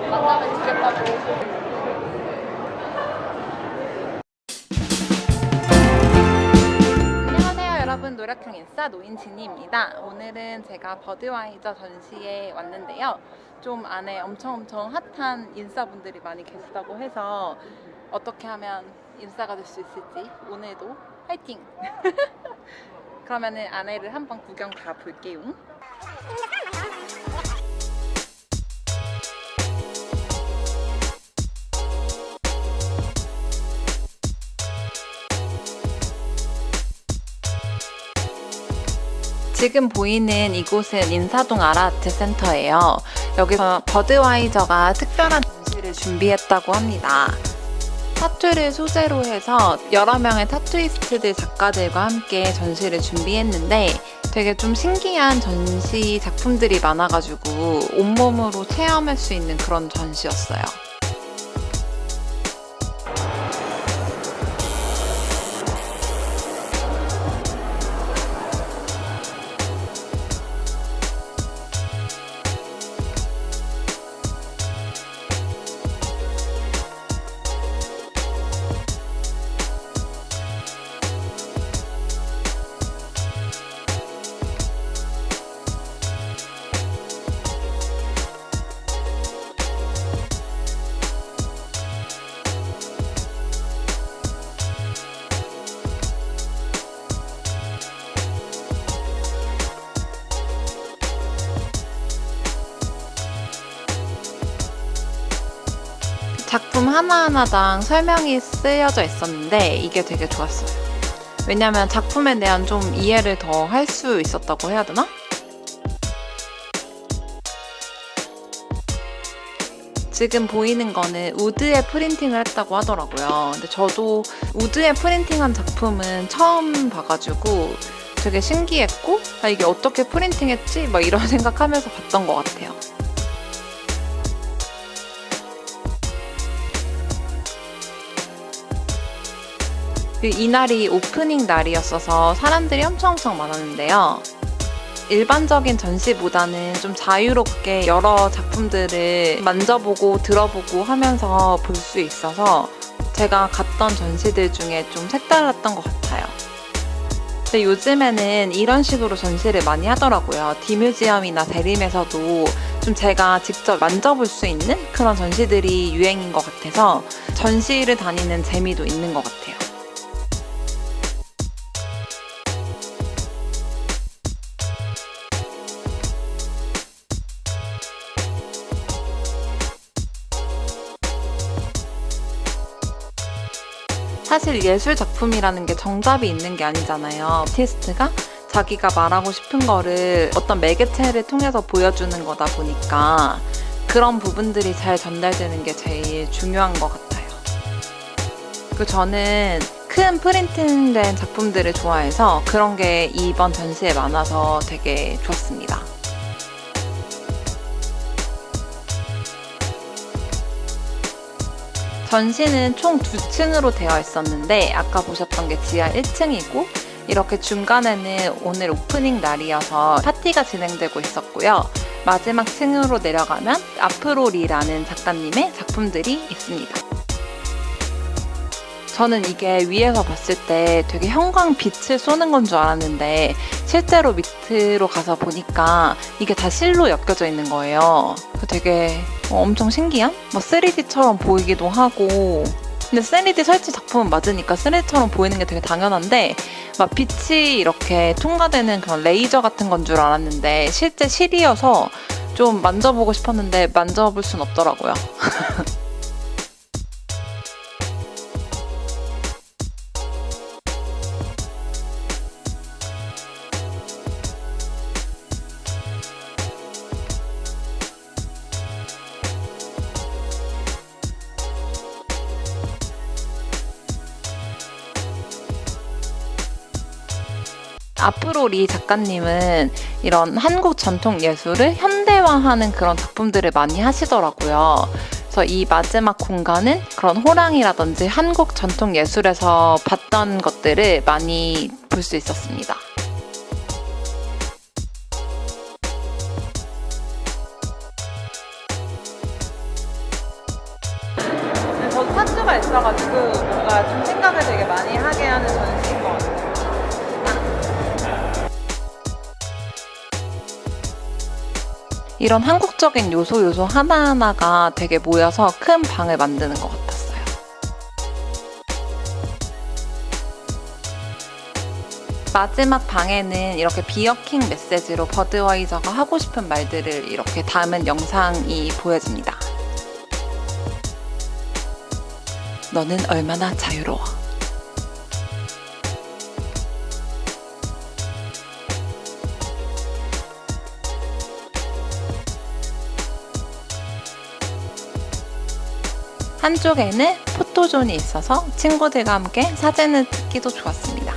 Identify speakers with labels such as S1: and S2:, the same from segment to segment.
S1: 만나면 주겠다고. 여러분 노력형 인싸 노인 진이입니다 오늘은 제가 버드와이저 전시에 왔는데요 좀 안에 엄청 엄청 핫한 인싸분들이 많이 계시다고 해서 어떻게 하면 인싸가 될 수 있을지 오늘도 화이팅! 그러면은 안에를 한번 구경 가볼게요 지금 보이는 이곳은 인사동 아트 센터예요 여기서 버드와이저가 특별한 전시를 준비했다고 합니다. 타투를 소재로 해서 여러 명의 타투이스트들 작가들과 함께 전시를 준비했는데 되게 좀 신기한 전시 작품들이 많아가지고 온몸으로 체험할 수 있는 그런 전시였어요. 작품 하나하나당 설명이 쓰여져 있었는데 이게 되게 좋았어요. 왜냐면 작품에 대한 좀 이해를 더 할 수 있었다고 해야 되나? 지금 보이는 거는 우드에 프린팅을 했다고 하더라고요. 근데 저도 우드에 프린팅한 작품은 처음 봐가지고 되게 신기했고, 아, 이게 어떻게 프린팅했지? 막 이런 생각하면서 봤던 것 같아요. 이날이 오프닝 날이었어서 사람들이 엄청 엄청 많았는데요. 일반적인 전시보다는 좀 자유롭게 여러 작품들을 만져보고 들어보고 하면서 볼 수 있어서 제가 갔던 전시들 중에 좀 색달랐던 것 같아요. 근데 요즘에는 이런 식으로 전시를 많이 하더라고요. 디뮤지엄이나 대림에서도 좀 제가 직접 만져볼 수 있는 그런 전시들이 유행인 것 같아서 전시를 다니는 재미도 있는 것 같아요. 사실 예술 작품이라는 게 정답이 있는 게 아니잖아요. 아티스트가 자기가 말하고 싶은 거를 어떤 매개체를 통해서 보여주는 거다 보니까 그런 부분들이 잘 전달되는 게 제일 중요한 것 같아요. 그 저는 큰 프린팅된 작품들을 좋아해서 그런 게 이번 전시에 많아서 되게 좋았습니다. 전시는 총 두 층으로 되어 있었는데 아까 보셨던 게 지하 1층이고 이렇게 중간에는 오늘 오프닝 날이어서 파티가 진행되고 있었고요. 마지막 층으로 내려가면 아프로리라는 작가님의 작품들이 있습니다. 저는 이게 위에서 봤을 때 되게 형광 빛을 쏘는 건 줄 알았는데 실제로 밑으로 가서 보니까 이게 다 실로 엮여져 있는 거예요. 그 되게 어, 엄청 신기한? 막 3D처럼 보이기도 하고 근데 3D 설치 작품은 맞으니까 3D처럼 보이는 게 되게 당연한데 막 빛이 이렇게 통과되는 그런 레이저 같은 건 줄 알았는데 실제 실이어서 좀 만져보고 싶었는데 만져볼 순 없더라고요. 앞으로 리 작가님은 이런 한국 전통 예술을 현대화하는 그런 작품들을 많이 하시더라고요. 그래서 이 마지막 공간은 그런 호랑이라든지 한국 전통 예술에서 봤던 것들을 많이 볼 수 있었습니다. 이유가 있어가지고 뭔가 좀 생각을 되게 많이 하게 하는 전시 이런 한국적인 요소 요소 하나하나가 되게 모여서 큰 방을 만드는 것 같았어요. 마지막 방에는 이렇게 비어킹 메시지로 버드와이저가 하고 싶은 말들을 이렇게 담은 영상이 보여집니다. 너는 얼마나 자유로워. 한쪽에는 포토존이 있어서 친구들과 함께 사진을 찍기도 좋았습니다.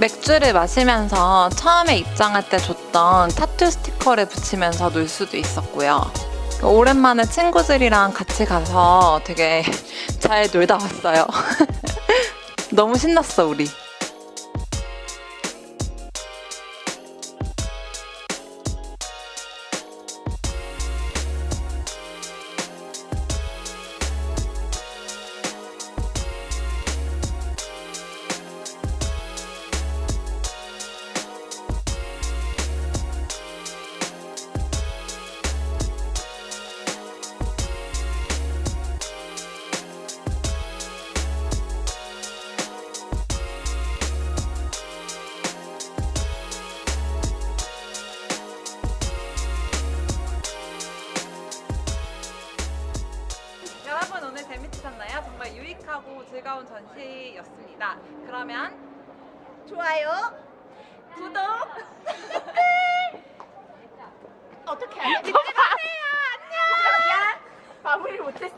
S1: 맥주를 마시면서 처음에 입장할 때 줬던 타투 스티커를 붙이면서 놀 수도 있었고요. 오랜만에 친구들이랑 같이 가서 되게 잘 놀다 왔어요. 너무 신났어, 우리. 즐거운 전시였습니다. 그러면
S2: 좋아요.
S1: 구독!
S2: 어떻게 하냐? 안녕. 마무리 못했어.